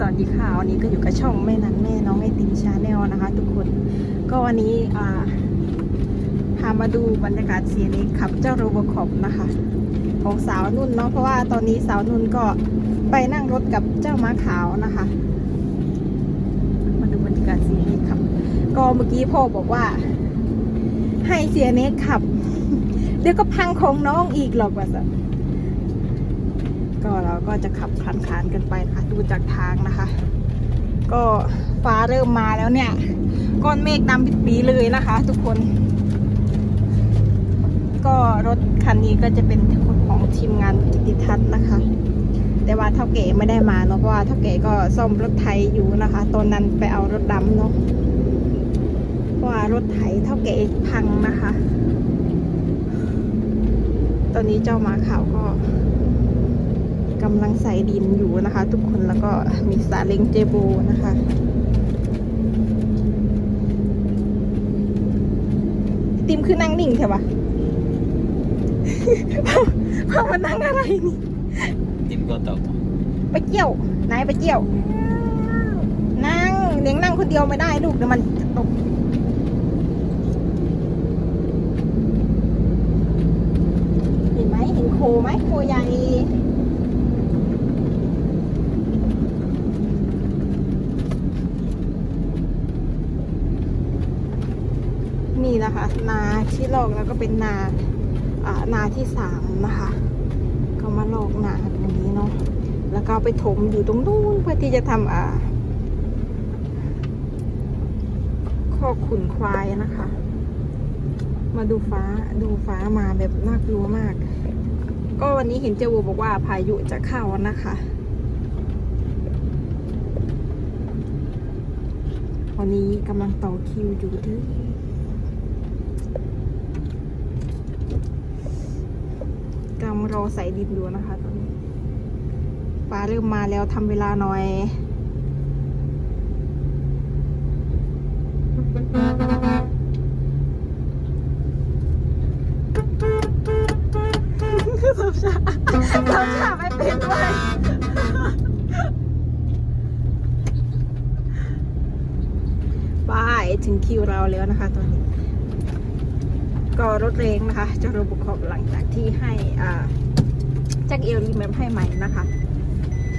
สวัสดีค่ะ วันนี้ก็อยู่กับช่องแม่นั้นแม่น้องไอติมชาแนลนะคะ ทุกคน ก็วันนี้พามาดูบรรยากาศเสียเล็กขับเจ้าโรบคอปนะคะ ของสาวนุ่นเนาะเพราะว่าตอนนี้สาวนุ่นก็ไปนั่งรถกับเจ้าม้าขาวนะคะ มาดูบรรยากาศเสียเล็กขับ ก็เมื่อกี้พ่อบอกว่า ให้เสียเน็กขับ เดี๋ยวก็พังของน้องอีกหรอกว่าสั ก็เราก็จะขับคลานคานๆกันไปนะคะดูจากทางนะคะ ก็ฟ้าเริ่มมาแล้วเนี่ย ก้อนเมฆดำปิดปีเลยนะคะ ทุกคน ก็รถคันนี้ก็จะเป็นของทีมงานกิติทัศน์นะคะ แต่ว่าเท่าเก๋ไม่ได้มาเนาะเพราะว่าเท่าเก๋ก็ซ่อมรถไถอยู่นะคะ ตอนนั้นไปเอารถดำเนาะเพราะว่ารถไถเท่าเก๋พังนะคะ ตอนนี้เจ้าหมาขาวก็ กำลังใส่ดินอยู่นะคะ ทุกคนแล้วก็มีซาเล้งเจโบนะคะติมคือนั่งนิ่งใช่ปะพ่อมานั่งอะไรนี่ติมก็ตกไปเกี่ยว ไหนไปเกี่ยว นั่งเลี้ยงนั่งคนเดียวไม่ได้ลูกเดี๋ยวมันจะตกเห็นไหมเห็นโคไหมโคใหญ่ นาที่ลอกแล้วก็เป็นนาอ่านาที่สามนะคะ ก็มาลอกนาตรงนี้เนาะแล้วก็ไปถมอยู่ตรงนู้นเพื่อที่จะทำอ่าข้อขุนควายนะคะ มาดูฟ้าดูฟ้ามาแบบน่ากลัวมาก ก็วันนี้เห็นเจวูบอกว่าพายุจะเข้านะคะวันนี้กำลังต่อคิวอยู่ที่ กำลังรอใส่ดินดูนะคะตอนนี้ฟ้าเริ่มมาแล้วทำเวลาหน่อยสมชาสมชาไม่เป็นด้วยบายถึงคิวเราแล้วนะคะตอนนี้ ก็รถเรงนะคะจะรบุขอบหลังจากที่ให้อ่าแจ็คเอลรีแมปให้ใหม่นะคะ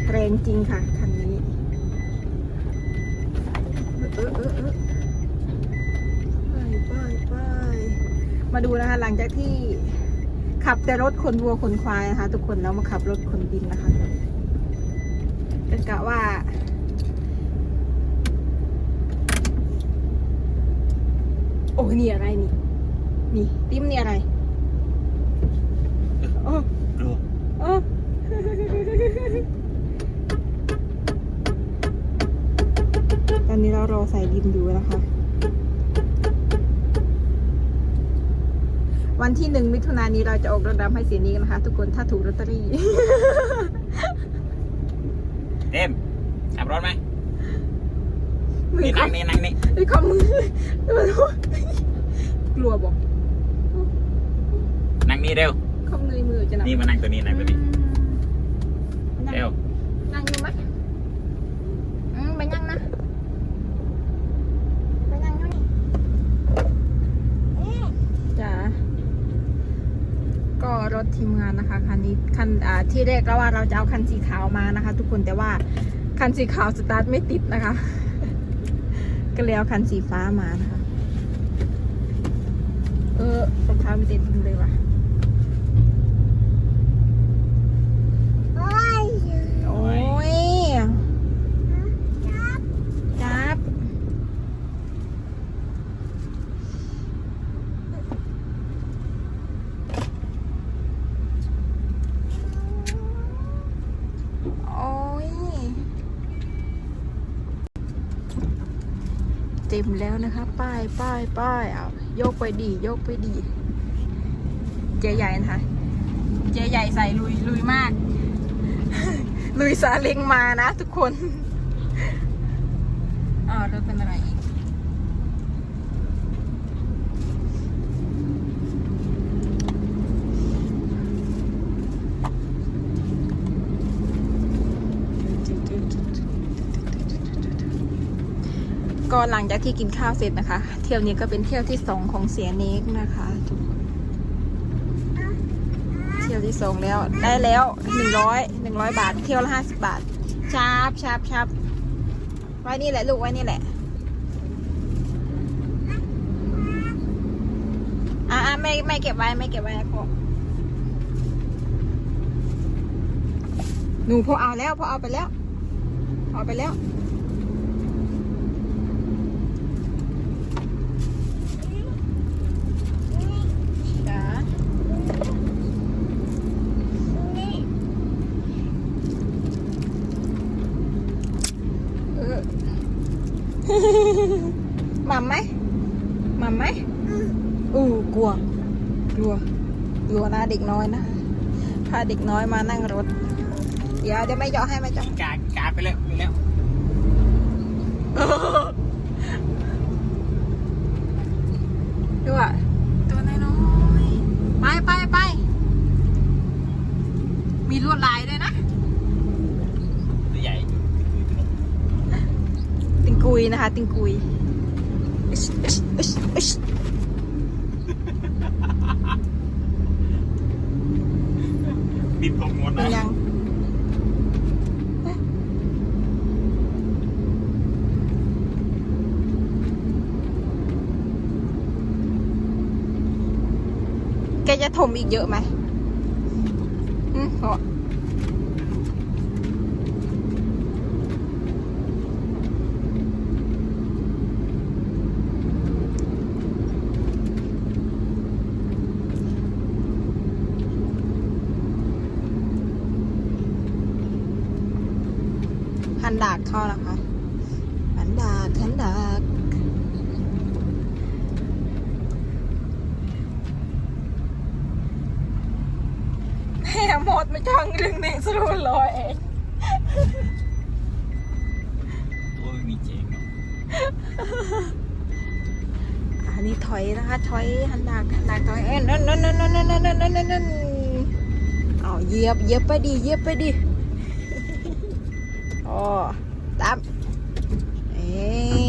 แรงจริงค่ะคันนี้เออเออเออไปไปไปมาดูนะคะหลังจากที่ขับแต่รถขนวัวขนควายนะคะ ทุกคนแล้วมาขับรถขนดินนะคะก็นกะว่าโอ้นี่อะไรนี่ นี่ติ้มนี่อะไรโอ้กลัวโอ้ตอนนี้เรารอใส่ดินอยู่นะคะ วันที่หนึ่งมิถุนายนนี้เราจะออกรถดำให้เสียนี้กันนะคะ ทุกคนถ้าถูกลอตเตอรี่ เต็มขับรถไหมมือนี่เขานั่งนี่นั่งนี่มือเขามือกลัวบอก นั่งนี่เร็วเขามือมือจะหนักนี่มานั่งตัวนี้นั่งตัวนี้นั่งเร็วนั่งอยู่ไหมอืมไปนั่งนะไปนั่งอยู่นี่จ้าก็รถทีมงานนะคะคันนี้คันอ่าที่แรกเราว่าเราจะเอาคันสีขาวมานะคะ ทุกคนแต่ว่าคันสีขาวสตาร์ทไม่ติดนะคะ ก็เลยเอาคันสีฟ้ามานะคะ เออรองเท้าไม่ติดเลยว่ะ โอ้ย จับ โอ้ย เต็มแล้วนะคะ ป้ายป้ายป้ายเอายกไปดียกไปดีเจใหญ่นะคะเจใหญ่ใส่ลุยลุยมาก ลุยซาเล็งมานะทุกคนอ๋อเรถเป็นอะไรอีก ก็หลังจากที่กินข้าวเสร็จนะคะ เที่ยวนี้ก็เป็นเที่ยวที่สองของเสียเนกนะคะทุกคนเที่ยวที่สองแล้วได้แล้วหนึ่งร้อยหนึ่งร้อยบาท เที่ยวละห้าสิบบาทชาบชาบชาบไว้นี่แหละลูกไว้นี่แหละอ่าไม่ไม่เก็บไว้ไม่เก็บไว้นะพ่อหนูพอเอาแล้วพอเอาไปแล้วเอาไปแล้ว จ๋าเออ หม่ำไหมหม่ำไหมอู้กลัว กลัว กลัวนะเด็กน้อยนะพาเด็กน้อยมานั่งรถ เดี๋ยวเดี๋ยวไม่เจาะให้ไม่เจาะกากาไปแล้วไปแล้ว sa ating kuy. Ush, ush, ush, ush. Dito muna. Ayan. แกจะถมอีกเยอะไหมอืม คันดากเข้านะคะ คันดากคันดากแม่หมดไม่ช่างลึงหนึ่งสรุปลอยเองตัวไม่มีเจ๊งอันนี้ถอยนะคะ ถอยคันดากคันดาถอยเอ็นนั่นนั่นนั่นนั่นนั่นนั่นนั่นเอาเหยียบเหยียบไปดิเหยียบไปดิ อ๋อตามเอ๊